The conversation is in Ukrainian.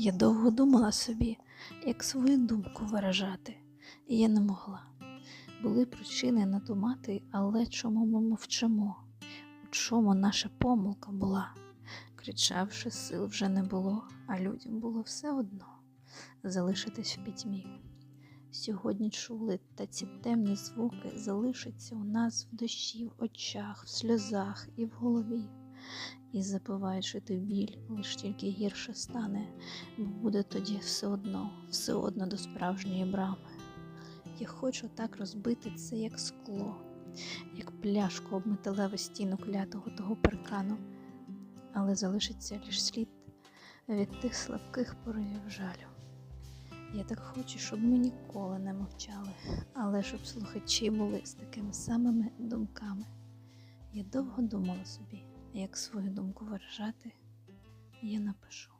Я довго думала собі, як свою думку виражати, і я не могла. Були причини надумати, але чому ми мовчимо? У чому наша помилка була? Кричавши, сил вже не було, а людям було все одно залишитись в пітьмі. Сьогодні чули, та ці темні звуки залишаться у нас в душі, в очах, в сльозах і в голові. І запиваючи ти біль, лиш тільки гірше стане, бо буде тоді все одно, все одно до справжньої брами. Я хочу так розбити це, як скло, як пляшку об металеву стіну клятого того паркану, але залишиться лиш слід від тих слабких поривів жалю. Я так хочу, щоб ми ніколи не мовчали, але щоб слухачі були з такими самими думками. Я довго думала собі, як свою думку виражати, я напишу.